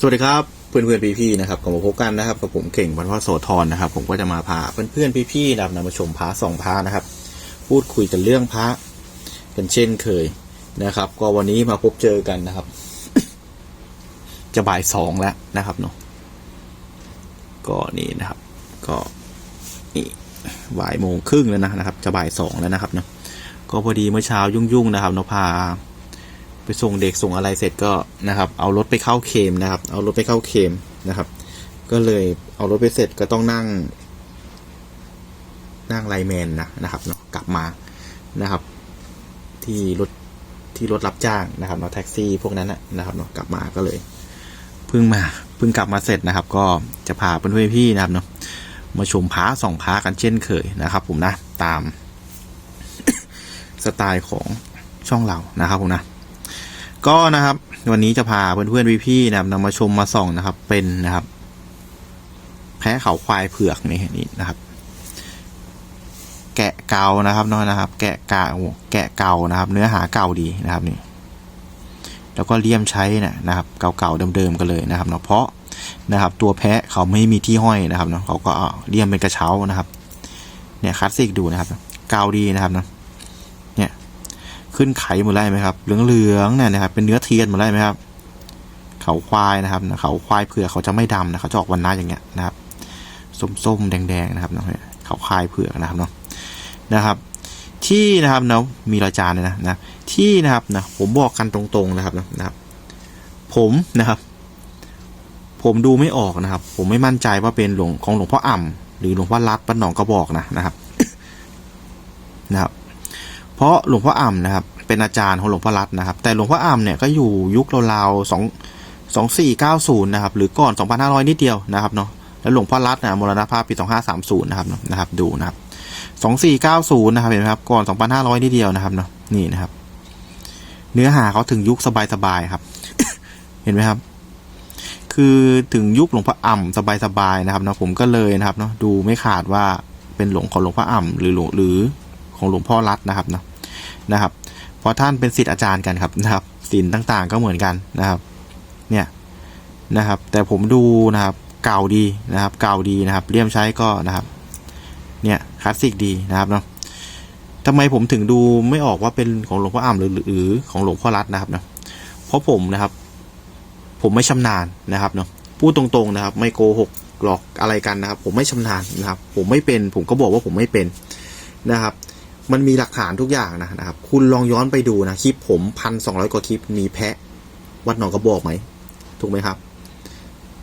สวัสดีครับเพื่อนเพื่อนพี่ๆนะครับกลับมาพบกันนะครับกับผมเก่งบรรพตโสธรนะครับ ผมก็จะมาพาเพื่อนเพื่อนๆพี่ๆนะครับนำมาชมพระสองพระนะครับ พูดคุยกันเรื่องพระกันเช่นเคยนะครับ ก็วันนี้มาพบเจอกันนะครับ จะบ่ายสองแล้วนะครับเนาะก็นี่นะครับ ก็นี่บ่ายโมงครึ่งแล้วนะนะครับ จะบ่ายสองแล้วนะครับเนาะก็พอดีเมื่อเช้ายุ่งๆนะครับเนาะพา ไปส่งเด็กส่งอะไรเสร็จก็นะครับ เอารถไปเข้าเคมนะครับ เอารถไปเข้าเคมนะครับ ก็เลยเอารถไปเสร็จก็ต้องนั่ง นั่งไลแมนนะนะครับเนาะกลับมานะครับ ที่รถที่รถรับจ้างนะครับเนาะแท็กซี่พวกนั้นนะนะครับเนาะกลับมาก็เลยเพิ่งมาเพิ่งกลับมาเสร็จนะครับ ก็จะพาเพื่อนๆพี่นะครับเนาะมาชมพาสองพากันเช่นเคยนะครับ ผมนะตามสไตล์ของช่องเรานะครับผมนะ ก็นะครับ วันนี้จะพาเพื่อนๆพี่ๆนะครับนำมาชมมาส่องนะครับ เป็นนะครับ แพะเขาควายเผือกนี่นี่นะครับ แกะเกานะครับน้อยนะครับ แกะกาแกะเกานะครับ เนื้อหาเก่าดีนะครับนี่ แล้วก็เลี่ยมใช้นะนะครับเก่าๆเดิมๆกันเลยนะครับเนาะเพราะนะครับ ตัวแพะเขาไม่มีที่ห้อยนะครับเนาะเขาก็เอาเลี่ยมเป็นกระเช้านะครับ เนี่ยคลาสสิกดูนะครับ เกาดีนะครับเนาะ ขึ้นไขหมดเลยไหมครับ เหลืองๆเนี่ยนะครับ เป็นเนื้อเทียนหมดเลยไหมครับ เขาควายนะครับ เขาควายเผือกเขาจะไม่ดำนะเขาจะออกวันน้าอย่างเงี้ยนะครับ ส้มๆแดงๆนะครับเนาะเขาควายเผือกนะครับเนาะนะครับ ที่นะครับเนาะมีรอยจานเลยนะนะ ที่นะครับนะผมบอกกันตรงๆนะครับนะครับ ผมนะครับ ผมดูไม่ออกนะครับ ผมไม่มั่นใจว่าเป็นหลวงของหลวงพ่ออ่ำหรือหลวงพ่อรัดปันหนองกระบอกนะนะครับนะครับ เพราะหลวงพ่ออ่ำนะครับ เป็นอาจารย์ของหลวงพ่อรัตน์นะครับ แต่หลวงพ่ออ่ำเนี่ยก็อยู่ยุคราวๆสองสองสี่เก้าศูนย์นะครับ หรือก่อนสองพันห้าร้อยนิดเดียวนะครับเนาะแล้วหลวงพ่อรัตน์นะมรณภาพปีสองห้าสามศูนย์นะครับนะครับ ดูนะครับสองสี่เก้าศูนย์นะครับเห็นไหมครับก่อนสองพันห้าร้อยนิดเดียวนะครับเนาะนี่นะครับ เนื้อหาเขาถึงยุคสบายๆครับ เห็นไหมครับ คือถึงยุคหลวงพ่ออ่ำสบายๆนะครับเนาะผมก็เลยนะครับเนาะดูไม่ขาดว่าเป็นหลวงของหลวงพ่ออ่ำหรือหลวงหรือ ของหลวงพ่อรัตนะครับเนาะนะครับเพราะท่านเป็นศิษย์อาจารย์กันครับนะครับศิลต่างๆก็เหมือนกันนะครับ เนี่ยนะครับ แต่ผมดูนะครับเก่าดีนะครับ เก่าดีนะครับเลี่ยมใช้ก็นะครับ เนี่ยคลาสสิกดีนะครับเนาะทำไมผมถึงดูไม่ออกว่าเป็นของหลวงพ่ออ่ำหรือหรือของหลวงพ่อรัตน์นะครับเนาะเพราะผมนะครับ ผมไม่ชำนาญนะครับเนาะพูดตรงๆนะครับ ไม่โกหกหลอกอะไรกันนะครับ ผมไม่ชำนาญนะครับ ผมไม่เป็น ผมก็บอกว่าผมไม่เป็นนะครับ มันมีหลักฐานทุกอย่างนะนะครับ คุณลองย้อนไปดูนะคลิปผมพันสองร้อยกว่าคลิปมีแพะ วัดหนองกระบอกไหมถูกไหมครับ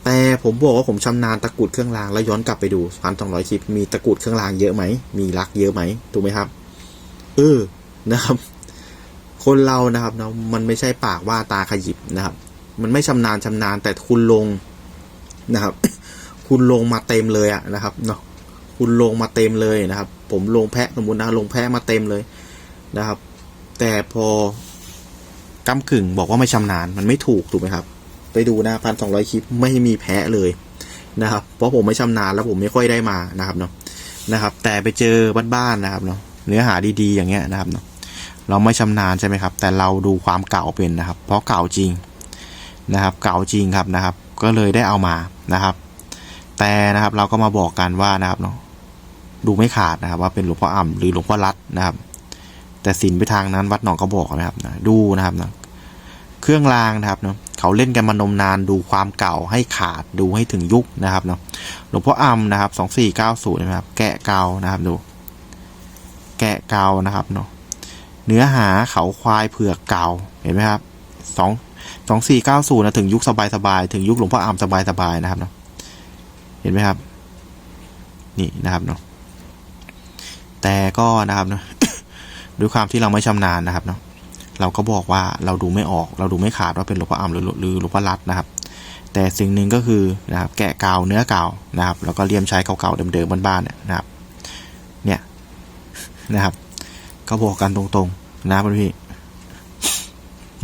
แต่ผมบอกว่าผมชำนาญตะกุดเครื่องรางแล้วย้อนกลับไปดูพันสองร้อยคลิปมีตะกุดเครื่องรางเยอะไหมมีลักเยอะไหมถูกไหมครับ เออนะครับ คนเรานะครับเนาะมันไม่ใช่ปากว่าตาขยิบนะครับ มันไม่ชำนาญชำนาญแต่คุณลงนะครับ คุณลงมาเต็มเลยอะนะครับเนาะ คุณลงมาเต็มเลยนะครับ ผมลงแพะสมมตินะลงแพะมาเต็มเลยนะครับ แต่พอกำกึ่งบอกว่าไม่ชำนาญมันไม่ถูกถูกไหมครับ ไปดูนะพันสองร้อยคลิปไม่มีแพะเลยนะครับ เพราะผมไม่ชำนาญแล้วผมไม่ค่อยได้มานะครับเนาะนะครับ แต่ไปเจอบ้านๆนะครับเนาะเนื้อหาดีๆอย่างเงี้ยนะครับเนาะเราไม่ชำนาญใช่ไหมครับ แต่เราดูความเก่าเป็นนะครับ เพราะเก่าจริงนะครับ เก่าจริงครับนะครับ ก็เลยได้เอามานะครับ แต่นะครับเราก็มาบอกกันว่านะครับเนาะ ดูไม่ขาดนะครับ ว่าเป็นหลวงพ่ออ่ำหรือหลวงพ่อรัตน์นะครับ แต่สินไปทางนั้นวัดหนองกระบอกนะครับนะดูนะครับนะเครื่องรางนะครับเนาะเขาเล่นกันมานมนานดูความเก่าให้ขาดดูให้ถึงยุคนะครับเนาะหลวงพ่ออ่ำนะครับสองสี่เก้าศูนย์นะครับ แกะเก่านะครับดู แกะเก่านะครับเนาะเนื้อหาเขาควายเผือกเก่าเห็นไหมครับสองสองสี่เก้าศูนย์นะถึงยุคสบายสบายถึงยุคหลวงพ่ออ่ำสบายสบายนะครับเนาะเห็นไหมครับ นี่นะครับเนาะ แต่ก็นะครับเนาะด้วยความที่เราไม่ชำนาญนะครับเนาะเราก็บอกว่าเราดูไม่ออก เราดูไม่ขาดว่าเป็นหลวงพ่ออ่ำหรือหรือหลวงพ่อรัตน์นะครับ แต่สิ่งหนึ่งก็คือนะครับ แกะกาวเนื้อเก่านะครับ แล้วก็เลี่ยมใช้เก่าๆเดิมๆบ้านๆเนี่ยนะครับ เนี่ยนะครับก็บอกกันตรงๆนะพี่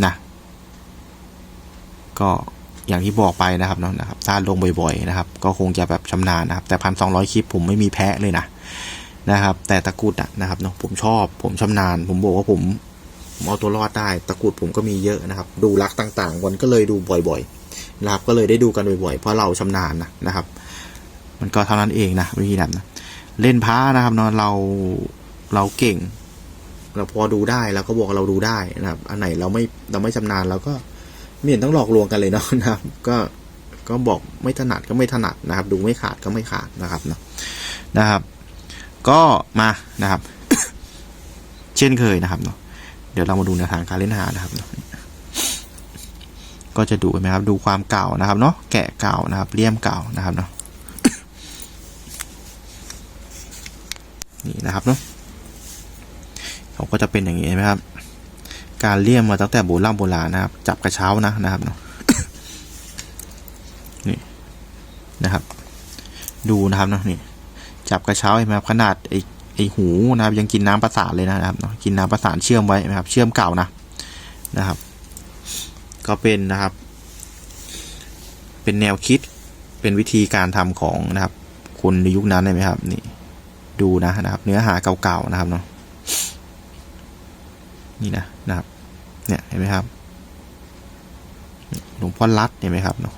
นะก็อย่างที่บอกไปนะครับเนาะนะครับถ้าลงบ่อยๆนะครับ ก็คงจะแบบชำนาญนะครับ แต่พันสองร้อยคลิปผมไม่มีแพ้เลยนะ นะครับ แต่ตะกุดอะนะครับเนาะผมชอบ ผมชำนาญ ผมบอกว่าผมผมเอาตัวรอดได้ตะกุดผมก็มีเยอะนะครับ ดูรักต่างๆวันก็เลยดูบ่อยๆนะครับก็เลยได้ดูกันบ่อยๆเพราะเราชำนาญนะนะครับ มันก็เท่านั้นเองนะวิธีนั้นนะเล่นพระนะครับเนาะเราเราเก่ง เราพอดูได้เราก็บอกเราดูได้นะครับ อันไหนเราไม่เราไม่ชำนาญเราก็ไม่เห็นต้องหลอกลวงกันเลยเนาะนะครับ ก็ก็บอกไม่ถนัดก็ไม่ถนัดนะครับ ดูไม่ขาดก็ไม่ขาดนะครับเนาะนะครับ ก็มานะครับ เช่นเคยนะครับเนาะเดี๋ยวเรามาดูแนวทางการเล่นหานะครับเนาะก็จะดูไหมครับ ดูความเก่านะครับเนาะแกะเก่านะครับเลี่ยมเก่านะครับเนาะนี่นะครับเนาะเขาก็จะเป็นอย่างนี้เห็นไหมครับ การเลี่ยมมาตั้งแต่โบราณโบราณนะครับ จับกระเช้านะนะครับเนาะนี่นะครับ ดูนะครับเนาะนี่ จับกระเช้าเห็นไหมครับขนาดไอ้ไอ้หูนะครับ ยังกินน้ำประสานเลยนะครับเนาะกินน้ำประสานเชื่อมไว้นะครับ เชื่อมเก่านะนะครับ ก็เป็นนะครับ เป็นแนวคิดเป็นวิธีการทำของนะครับ คนในยุคนั้นเห็นไหมครับนี่ดูนะนะครับ เนื้อหาเก่าๆนะครับเนาะนี่นะนะครับ เนี่ยเห็นไหมครับหลวงพ่อรัดเห็นไหมครับเนาะ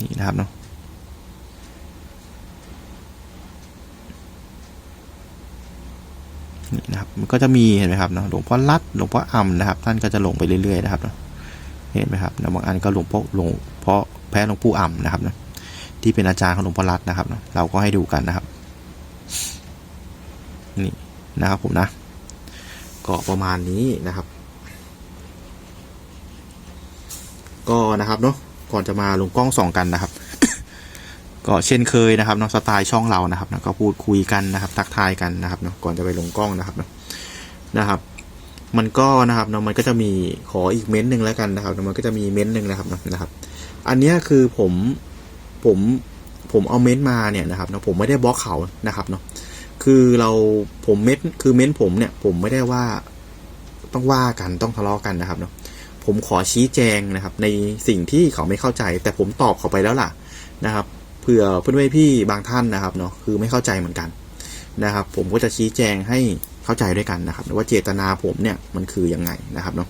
นี่นะครับเนาะนี่นะครับมันก็จะมีเห็นไหมครับเนาะหลวงพ่อรัดหลวงพ่ออ่ำนะครับ ท่านก็จะลงไปเรื่อยๆนะครับเนาะเห็นไหมครับแล้วบางอันก็หลวงพ่อหลวงพ่อแพ้หลวงปู่อ่ำนะครับเนาะที่เป็นอาจารย์ของหลวงพ่อรัดนะครับเนาะเราก็ให้ดูกันนะครับ นี่นะครับผมนะก็ประมาณนี้นะครับ ก็นะครับเนาะ ก่อนจะมาลงกล้องส่องกันนะครับ ก็เช่นเคยนะครับเนาะสไตล์ช่องเรานะครับนะก็พูดคุยกันนะครับ ทักทายกันนะครับเนาะก่อนจะไปลงกล้องนะครับนะครับ มันก็นะครับเนาะมันก็จะมีขออีกเม้นต์หนึ่งแล้วกันนะครับมันก็จะมีเม้นต์หนึ่งนะครับเนาะนะครับ อันนี้คือผมผมผมเอาเม้นต์มาเนี่ยนะครับเนาะผมไม่ได้บล็อกเขานะครับเนาะคือเราผมเม้นคือเม้นผมเนี่ย ผมไม่ได้ว่าต้องว่ากันต้องทะเลาะกันนะครับเนาะ ผมขอชี้แจงนะครับ ในสิ่งที่เขาไม่เข้าใจ แต่ผมตอบเขาไปแล้วล่ะนะครับเผื่อเพื่อนๆพี่บางท่านนะครับเนาะคือไม่เข้าใจเหมือนกันนะครับ ผมก็จะชี้แจงให้เข้าใจด้วยกันนะครับว่าเจตนาผมเนี่ยมันคือยังไงนะครับเนาะ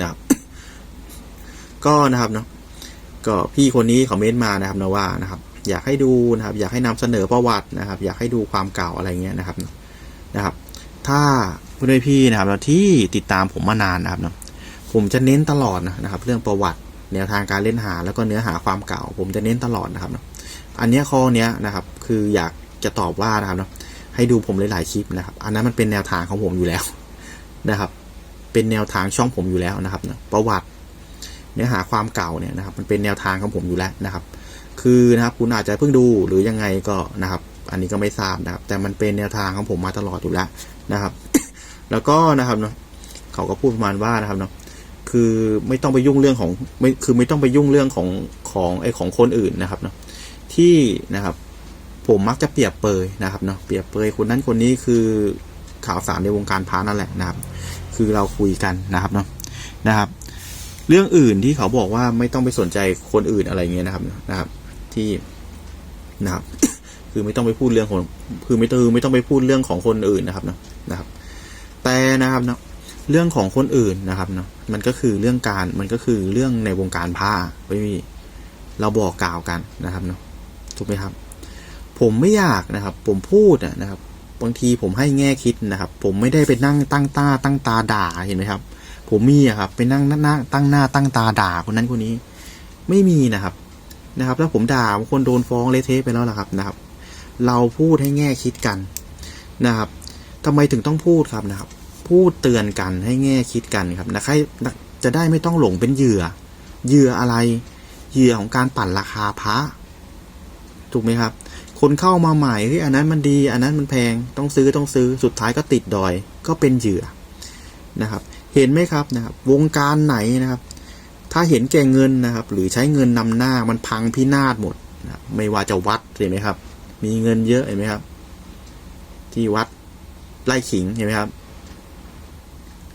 นะครับ ก็นะครับเนาะก็พี่คนนี้เขาเม้นมานะครับนะว่านะครับ อยากให้ดูนะครับ อยากให้นำเสนอประวัตินะครับ อยากให้ดูความเก่าอะไรเงี้ยนะครับนะครับ ถ้าเพื่อนพี่นะครับที่ติดตามผมมานานนะครับเนาะ ผมจะเน้นตลอดนะครับ เรื่องประวัติแนวทางการเล่นหาแล้วก็เนื้อหาความเก่า ผมจะเน้นตลอดนะครับเนาะอันนี้ข้อเนี้ยนะครับ คืออยากจะตอบว่านะครับเนาะให้ดูผมหลายๆคลิปนะครับ อันนั้นมันเป็นแนวทางของผมอยู่แล้วนะครับ เป็นแนวทางช่องผมอยู่แล้วนะครับประวัติเนื้อหาความเก่าเนี่ยนะครับ มันเป็นแนวทางของผมอยู่แล้วนะครับ คือนะครับคุณอาจจะเพิ่งดูหรือยังไงก็นะครับ อันนี้ก็ไม่ทราบนะครับ แต่มันเป็นแนวทางของผมมาตลอดอยู่แล้วนะครับ แล้วก็นะครับเนาะเขาก็พูดประมาณว่านะครับเนาะ คือไม่ต้องไปยุ่งเรื่องของไม่คือไม่ต้องไปยุ่งเรื่องของของไอของคนอื่นนะครับเนาะที่นะครับ ผมมักจะเปรียบเปยนะครับเนาะเปรียบเปยคนนั้นคนนี้คือข่าวสารในวงการพานั่นแหละนะครับ คือเราคุยกันนะครับเนาะนะครับ เรื่องอื่นที่เขาบอกว่าไม่ต้องไปสนใจคนอื่นอะไรเงี้ยนะครับนะครับ ที่นะครับคือไม่ต้องไปพูดเรื่องของคือไม่ต้องไม่ต้องไปพูดเรื่องของคนอื่นนะครับเนาะนะครับ แต่นะครับเนาะ เรื่องของคนอื่นนะครับเนาะมันก็คือเรื่องการมันก็คือเรื่องในวงการผ้าไม่มีเราบอกกล่าวกันนะครับเนาะถูกไหมครับ ผมไม่อยากนะครับ ผมพูดนะครับบางทีผมให้แง่คิดนะครับ ผมไม่ได้ไปนั่งตั้งตาตั้งตาด่าเห็นไหมครับ ผมมีอะครับไปนั่งหน้าตั้งหน้าตั้งตาด่าคนนั้นคนนี้ ไม่มีนะครับนะครับ แล้วผมด่าคนโดนฟ้องเละเทะไปแล้วล่ะครับนะครับ เราพูดให้แง่คิดกันนะครับทำไมถึงต้องพูดครับนะครับ พูดเตือนกันให้แง่คิดกันครับนะใครจะได้ไม่ต้องหลงเป็นเหยื่อ เหยื่ออะไร เหยื่อของการปั่นราคาพระถูกไหมครับ คนเข้ามาใหม่เฮ้ยอันนั้นมันดี อันนั้นมันแพงต้องซื้อต้องซื้อสุดท้ายก็ติดดอย ก็เป็นเหยื่อนะครับ เห็นไหมครับนะครับ วงการไหนนะครับ ถ้าเห็นแก่เงินนะครับ หรือใช้เงินนำหน้ามันพังพินาศหมดนะไม่ว่าจะวัดเห็นไหมครับ มีเงินเยอะเห็นไหมครับ ที่วัดไร่ขิงเห็นไหมครับ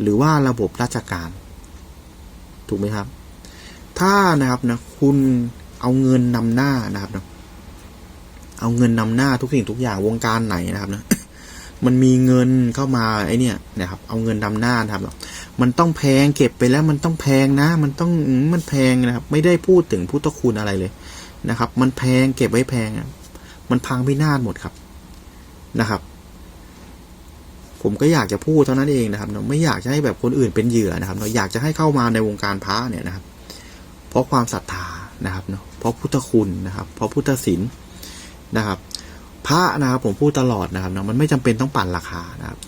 หรือว่าระบบราชการ ถูกไหมครับ ถ้านะครับนะคุณเอาเงินนำหน้านะครับนะเอาเงินนำหน้าทุกสิ่งทุกอย่างวงการไหนนะครับนะมันมีเงินเข้ามาไอเนี่ยนะครับ เอาเงินดำหน้านะครับ มันต้องแพงเก็บไปแล้วมันต้องแพงนะ มันต้องมันแพงนะครับ ไม่ได้พูดถึงพุทธคุณอะไรเลยนะครับ มันแพงเก็บไว้แพงอะมันพังพินาศหมดครับนะครับ ผมก็อยากจะพูดเท่านั้นเองนะครับเนาะไม่อยากจะให้แบบคนอื่นเป็นเหยื่อนะครับเนาะอยากจะให้เข้ามาในวงการพระเนี่ยนะครับ เพราะความศรัทธานะครับเนาะเพราะพุทธคุณนะครับ เพราะพุทธศีลนะครับ พระนะครับผมพูดตลอดนะครับเนาะมันไม่จำเป็นต้องปั่นราคานะครับ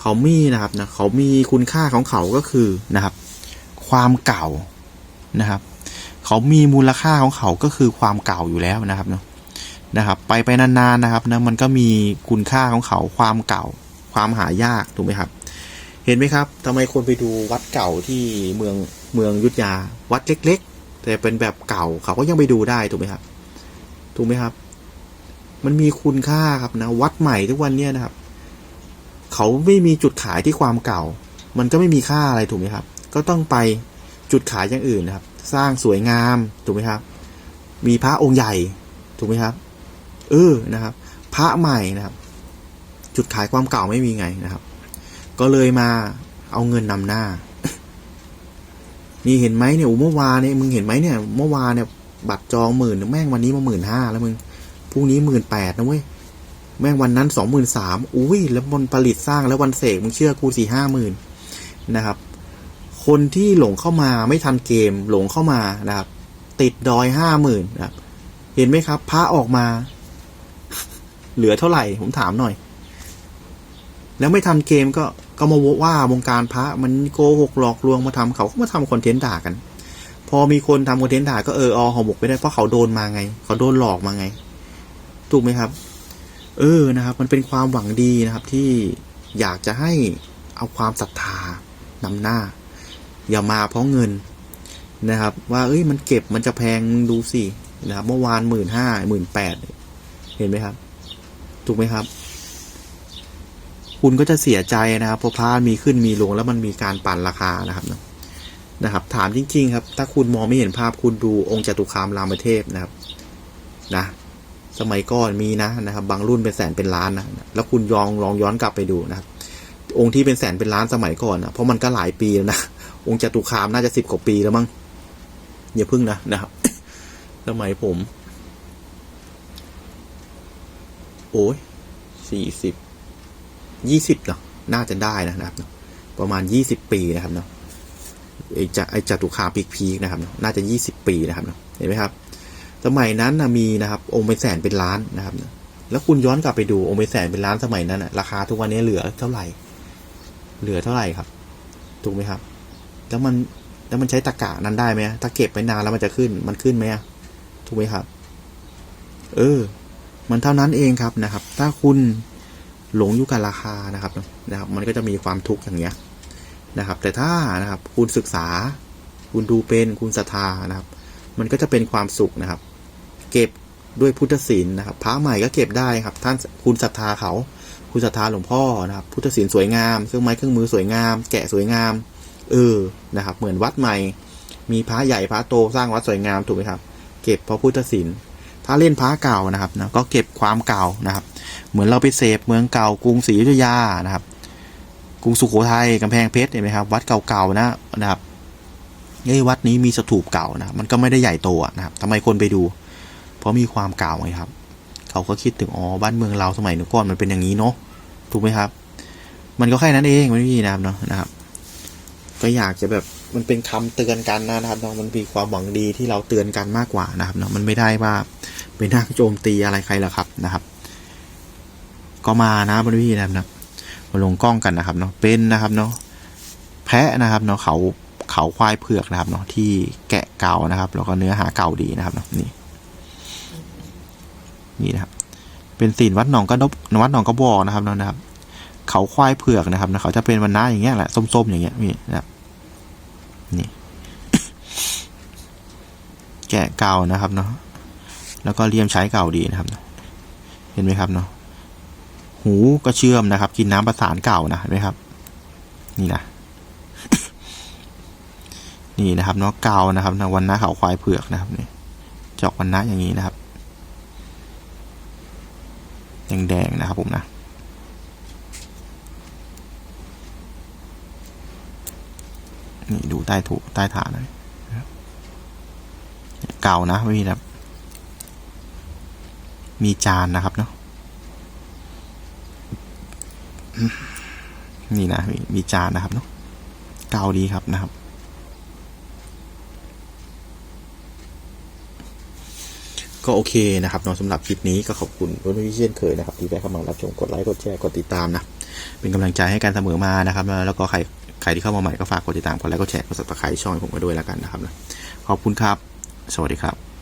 เขามีนะครับนะเขามีคุณค่าของเขาก็คือนะครับ ความเก่านะครับ เขามีมูลค่าของเขาก็คือความเก่าอยู่แล้วนะครับเนาะนะครับ ไปไปนานๆนะครับนะมันก็มีคุณค่าของเขาความเก่า ความหายากถูกไหมครับ เห็นไหมครับทำไมคนไปดูวัดเก่าที่เมืองเมืองยุทธยาวัดเล็ก ๆ แต่เป็นแบบเก่าเขาก็ยังไปดูได้ถูกไหมครับถูกไหมครับ มันมีคุณค่าครับนะ วัดใหม่ทุกวันเนี้ยนะครับ เขาไม่มีจุดขายที่ความเก่า มันก็ไม่มีค่าอะไรถูกไหมครับ ก็ต้องไปจุดขายอย่างอื่นนะครับ สร้างสวยงามถูกไหมครับ มีพระองค์ใหญ่ถูกไหมครับ เออนะครับ พระใหม่นะครับ จุดขายความเก่าไม่มีไงนะครับ ก็เลยมาเอาเงินนำหน้า นี่เห็นไหมเนี่ยโอ้เมื่อวานเนี่ยมึงเห็นไหมเนี่ย เมื่อวานเนี่ย บัตรจองหมื่นแม่งวันนี้มาหมื่นห้าแล้วมึงพรุ่งนี้หมื่นแปดนะเว้ยแม่งวันนั้นสองหมื่นสามอุ้ยแล้วมันผลิตสร้างแล้ววันเสกมึงเชื่อกูสี่ห้าหมื่นนะครับ คนที่หลงเข้ามาไม่ทันเกมหลงเข้ามานะครับ ติดดอยห้าหมื่นนะครับ เห็นไหมครับพระออกมา เหลือเท่าไหร่ผมถามหน่อย แล้วไม่ทันเกมก็ก็มาว่าวงการพระมันโกหกหลอกลวงมาทำเขาก็มาทำคอนเทนต์ด่ากัน พอมีคนทำคอนเทนต์ด่าก็เอออหอหมกไปได้เพราะเขาโดนมาไง เขาโดนหลอกมาไง ถูกไหมครับ เออนะครับ มันเป็นความหวังดีนะครับที่อยากจะให้เอาความศรัทธานำหน้า อย่ามาเพราะเงินนะครับ ว่าเอ้ยมันเก็บมันจะแพงดูสินะครับ เมื่อวานหมื่นห้าหมื่นแปดเห็นไหมครับ ถูกไหมครับ คุณก็จะเสียใจนะครับเพราะพระมีขึ้นมีลงแล้วมันมีการปั่นราคานะครับนะครับ ถามจริง ๆ ครับ ถ้าคุณมองไม่เห็นภาพคุณดูองค์จตุคามรามเทพนะครับนะสมัยก่อนมีนะนะครับ บางรุ่นเป็นแสนเป็นล้านนะแล้วคุณยองลองย้อนกลับไปดูนะครับ องค์ที่เป็นแสนเป็นล้านสมัยก่อนนะเพราะมันก็หลายปีแล้วนะองค์จตุคามน่าจะสิบกว่าปีแล้วมั้งอย่าพึ่งนะนะครับสมัยผม โอ้ยสี่สิบ ยี่สิบเนาะน่าจะได้นะครับประมาณยี่สิบปีนะครับเนาะไอจะไอจตุคามพีกพีกนะครับน่าจะยี่สิบปีนะครับเนาะเห็นไหมครับ สมัยนั้นนะมีนะครับ องค์เป็นแสนเป็นล้านนะครับแล้วคุณย้อนกลับไปดูองค์เป็นแสนเป็นล้านสมัยนั้นนะราคาทุกวันนี้เหลือเท่าไหร่ เหลือเท่าไหร่ครับถูกไหมครับ แล้วมันแล้วมันใช้ตะกะนั้นได้ไหมถ้าเก็บไปนานแล้วมันจะขึ้นมันขึ้นไหมถูกไหมครับ เออ มันเท่านั้นเองครับนะครับ ถ้าคุณ หลงอยู่กับราคานะครับนะครับ มันก็จะมีความทุกข์อย่างเงี้ยนะครับ แต่ถ้านะครับคุณศึกษา คุณดูเป็นคุณศรัทธานะครับ มันก็จะเป็นความสุขนะครับ เก็บด้วยพุทธศีลนะครับพระใหม่ก็เก็บได้ครับ ท่านคุณศรัทธาเขา คุณศรัทธาหลวงพ่อนะครับ พุทธศีลสวยงามเครื่องไม้เครื่องมือสวยงาม แกะสวยงาม เออนะครับ เหมือนวัดใหม่ มีพระใหญ่พระโตสร้างวัดสวยงามถูกไหมครับ เก็บเพราะพุทธศีล ถ้าเล่นพระเก่านะครับนะก็เก็บความเก่านะครับ เหมือนเราไปเสพเมืองเก่ากรุงศรีอยุธยานะครับ กรุงสุโขทัยกำแพงเพชรเห็นไหมครับ วัดเก่าๆนะนะครับเอ้วัดนี้มีสถูปเก่านะมันก็ไม่ได้ใหญ่โตนะครับทำไมคนไปดู เพราะมีความเก่าไงครับ เขาก็คิดถึงอ๋อบ้านเมืองเราสมัยนู้นก่อนมันเป็นอย่างนี้เนาะถูกไหมครับ มันก็แค่นั้นเองไม่มีนะครับเนาะนะครับ ก็อยากจะแบบ มันเป็นคำเตือนกันนะครับเนาะมันมีความหวังดีที่เราเตือนกันมากกว่านะครับเนาะมันไม่ได้ว่าไปนั่งโจมตีอะไรใครหรอกครับนะครับ ก็มานะบริวีนะครับนะมาลงกล้องกันนะครับเนาะเป็นนะครับเนาะแพะนะครับเนาะเขาเขาควายเผือกนะครับเนาะที่แกะเก่านะครับ แล้วก็เนื้อหาเก่าดีนะครับเนาะนี่นี่นะครับ เป็นศีลวัดหนองกระดบวัดหนองกระบอกนะครับเนาะนะครับ เขาควายเผือกนะครับนะเขาจะเป็นวันน้าอย่างเงี้ยแหละส้มๆอย่างเงี้ยนี่นะครับ นี่แกะเก่านะครับเนาะแล้วก็เลี่ยมใช้เก่าดีนะครับ เห็นไหมครับเนาะหูก็เชื่อมนะครับ กินน้ำประสานเก่านะเห็นไหมครับ นี่นะนี่นะครับเนาะเก่านะครับนะวันน้าเขาควายเผือกนะครับนี่จอกวันน้าอย่างนี้นะครับแดงๆนะครับผมนะ นี่ดูใต้ถูใต้ฐานเลยนะครับเก่านะไม่มีแบบมีจานนะครับเนาะนี่นะมีจานนะครับเนาะเก่าดีครับนะครับ ก็โอเคนะครับเนาะสำหรับคลิปนี้ก็ขอบคุณเพื่อนๆที่เช่นเคยนะครับ ที่ได้เข้ามารับชมกดไลค์กดแชร์กดติดตามนะ เป็นกำลังใจให้กันเสมอมานะครับ แล้วก็ใคร ใครที่เข้ามาใหม่ก็ฝากกดติดตามกดไลค์กดแชร์กด subscribe ช่องให้ผมมาด้วยแล้วกันนะครับนะขอบคุณครับ สวัสดีครับ